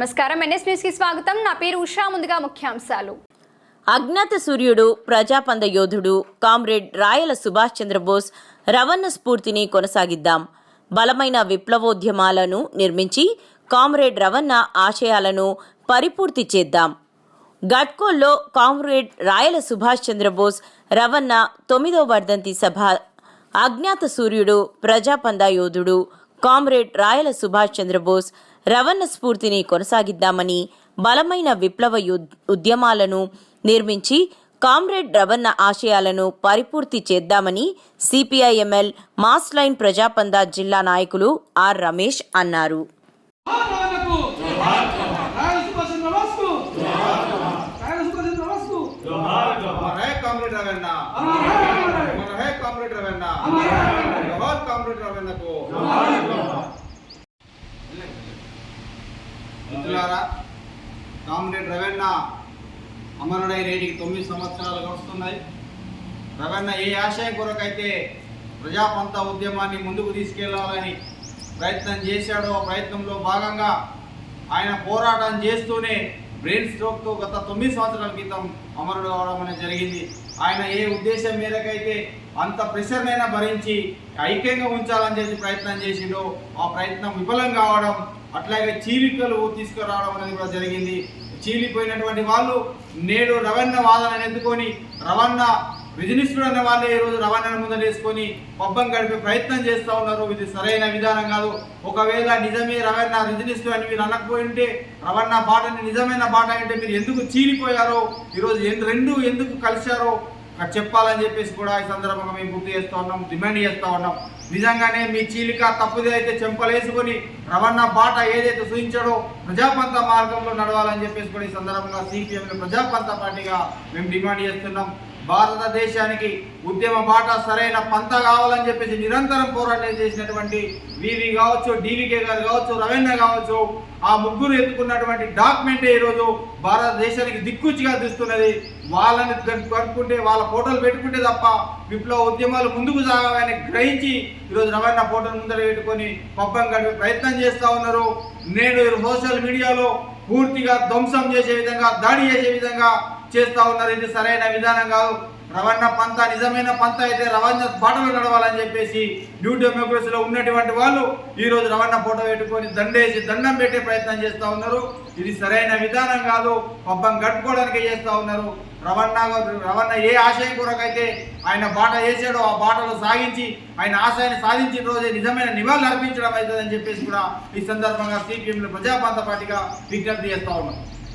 నమస్కారం. ఎన్ఎస్ న్యూస్కి స్వాగతం. నా పేరు ఉషా. ముందుగా ముఖ్యాంశాలు. అజ్ఞాత సూర్యుడు ప్రజాపంద యోధుడు కామ్రేడ్ రాయల సుభాష్ చంద్రబోస్ రవణ స్ఫూర్తిని కొనసాగిద్దాం. బలమైన విప్లవోద్యమాలను నిర్మించి కామ్రేడ్ రవణ ఆశయాలను పరిపూర్తి చేద్దాం. గడ్కోల్లో కామ్రేడ్ రాయల సుభాష్ చంద్రబోస్ రవణ తొమ్మిదో వర్ధంతి సభ. అజ్ఞాత సూర్యుడు ప్రజాపంద యోధుడు కామ్రేడ్ రాయల సుభాష్ చంద్రబోస్ రవణ స్ఫూర్తిని కొనసాగిద్దామని బలమైన విప్లవ ఉద్యమాలను నిర్మించి కామ్రేడ్ రవణ ఆశయాలను పరిపూర్తి చేద్దామని సిపిఐఎంఎల్ మాస్ లైన్ ప్రజాపంద జిల్లా నాయకులు ఆర్ రమేష్ అన్నారు. కామ్రేడ్ రాయల మిత్రులారా కామ్రేడ్ రవెన్న అమరుడై నేటికి తొమ్మిది సంవత్సరాలు గడుస్తున్నాయి రవెన్న ఏ ఆశయం కొరకైతే ప్రజాపంత ఉద్యమాన్ని ముందుకు తీసుకెళ్ళాలని ప్రయత్నం చేశాడో ఆ ప్రయత్నంలో భాగంగా ఆయన పోరాటం చేస్తూనే బ్రెయిన్ స్ట్రోక్తో గత తొమ్మిది సంవత్సరాల క్రితం అమరుడు అవడం అనేది జరిగింది. ఆయన ఏ ఉద్దేశం మేరకైతే అంత ప్రెషర్నైనా భరించి ఐక్యంగా ఉంచాలని చెప్పి ప్రయత్నం చేసిండో ఆ ప్రయత్నం విఫలం కావడం అట్లాగే చీలికలు తీసుకురావడం అనేది కూడా జరిగింది. చీలిపోయినటువంటి వాళ్ళు నేడు రవణ వాదనను ఎత్తుకొని రవణ విధినిష్ఠుడు అనే వాళ్ళే ఈరోజు రవాణాను ముందర వేసుకొని పబ్బం గడిపే ప్రయత్నం చేస్తూ ఉన్నారు. ఇది సరైన విధానం కాదు. ఒకవేళ నిజమే రవణ విధినిష్ఠుడు అని మీరు అనకపోయింటే రవణ బాటని నిజమైన బాట అంటే మీరు ఎందుకు చీలిపోయారో ఈరోజు రెండు ఎందుకు కలిశారో చెప్పాలని చెప్పేసి కూడా ఈ సందర్భంగా మేము గుర్తు చేస్తూ ఉన్నాం డిమాండ్ చేస్తూ ఉన్నాం. నిజంగానే మీ చీలిక తప్పుదే అయితే చెంపలేసుకొని రవణ బాట ఏదైతే సూచించాడో ప్రజాపంత మార్గంలో నడవాలని చెప్పేసి కూడా ఈ సందర్భంగా సిపిఎం ప్రజాపంత పార్టీగా మేము డిమాండ్ చేస్తున్నాం. భారతదేశానికి ఉద్యమ బాట సరైన పంత కావాలని చెప్పేసి నిరంతరం పోరాటం చేసినటువంటి వివి కావచ్చు డివికే గారు కావచ్చు రవీంద్ర కావచ్చు ఆ ముగ్గురు ఎత్తుకున్నటువంటి డాక్యుమెంటే ఈరోజు భారతదేశానికి దిక్కుచిగా తీస్తున్నది. వాళ్ళని కనుక్కుంటే వాళ్ళ ఫోటోలు పెట్టుకుంటే తప్ప విప్లవ ఉద్యమాలు ముందుకు సాగాలని గ్రహించి ఈరోజు రవాణా ఫోటోలు ముందర పెట్టుకొని పబ్బం గడిపే ప్రయత్నం చేస్తూ ఉన్నారు. నేడు సోషల్ మీడియాలో పూర్తిగా ధ్వంసం చేసే విధంగా దాడి చేసే విధంగా చేస్తూ ఉన్నారు. ఇది సరైన విధానం కాదు. రవాణా పంత నిజమైన పంత అయితే రవాణా బాటలో నడవాలని చెప్పేసి న్యూ డెమోక్రసీలో ఉన్నటువంటి వాళ్ళు ఈరోజు రవాణా ఫోటో పెట్టుకొని దండేసి దండం పెట్టే ప్రయత్నం చేస్తూ ఉన్నారు. ఇది సరైన విధానం కాదు. పబ్బం గడుపుకోవడానికి చేస్తూ ఉన్నారు. రవాణా రవాణా ఏ ఆశయం కొరకైతే ఆయన బాట వేసాడో ఆ బాటలో సాగించి ఆయన ఆశయాన్ని సాధించిన రోజే నిజమైన నివాళులు అర్పించడం అవుతుందని చెప్పేసి కూడా ఈ సందర్భంగా సిపిఎంలు ప్రజాపంత పార్టీగా విజ్ఞప్తి చేస్తూ ఉన్నాం